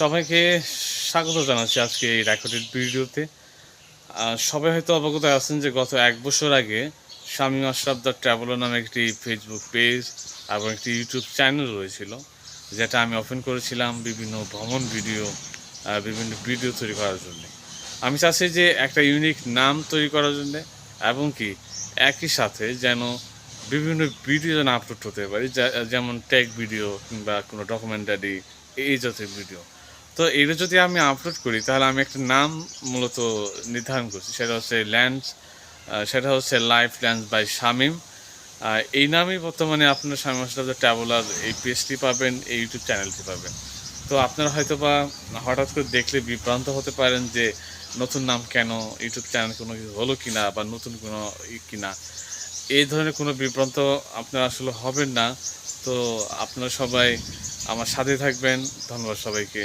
সবাইকে স্বাগত জানাচ্ছি আজকে এই রেকর্ডেড ভিডিওতে। সবাই হয়তো অবগত আছেন যে গত এক বছর আগে স্বামী আশরাফ দ্য ট্রাভেলার নামে একটি ফেসবুক পেজ এবং একটি ইউটিউব চ্যানেল রয়েছিল, যেটা আমি ওপেন করেছিলাম বিভিন্ন ভ্রমণ ভিডিও বিভিন্ন ভিডিও তৈরি করার জন্য। আমি চাচ্ছি যে একটা ইউনিক নাম তৈরি করার জন্য এবং কি একই সাথে যেন বিভিন্ন ভিডিও যেন আপলোড হতে পারি যেমন টেক ভিডিও কিংবা কোনো ডকুমেন্টারি এই জাতীয় ভিডিও তো এটা যদি আমি আপলোড করি, তাহলে আমি একটা নাম মূলত নির্ধারণ করছি। সেটা হচ্ছে ল্যান্ড সেটা হচ্ছে লাইফ ল্যান্ড বাই শামিম। এই নামেই বর্তমানে আপনার শামিম আসলাম ট্রাভেলার এই পেজটি পাবেন, এই ইউটিউব চ্যানেলটি পাবেন। তো আপনারা হয়তো বা হঠাৎ করে দেখলে বিভ্রান্ত হতে পারেন যে, নতুন নাম কেন ইউটিউব চ্যানেল কোনো কিছু হলো কিনা বা নতুন কোনো ই কিনা। এই ধরনের কোনো বিভ্রান্ত আপনারা আসলে হবেন না। তো আপনারা সবাই আমার সাথে থাকবেন। ধন্যবাদ সবাইকে।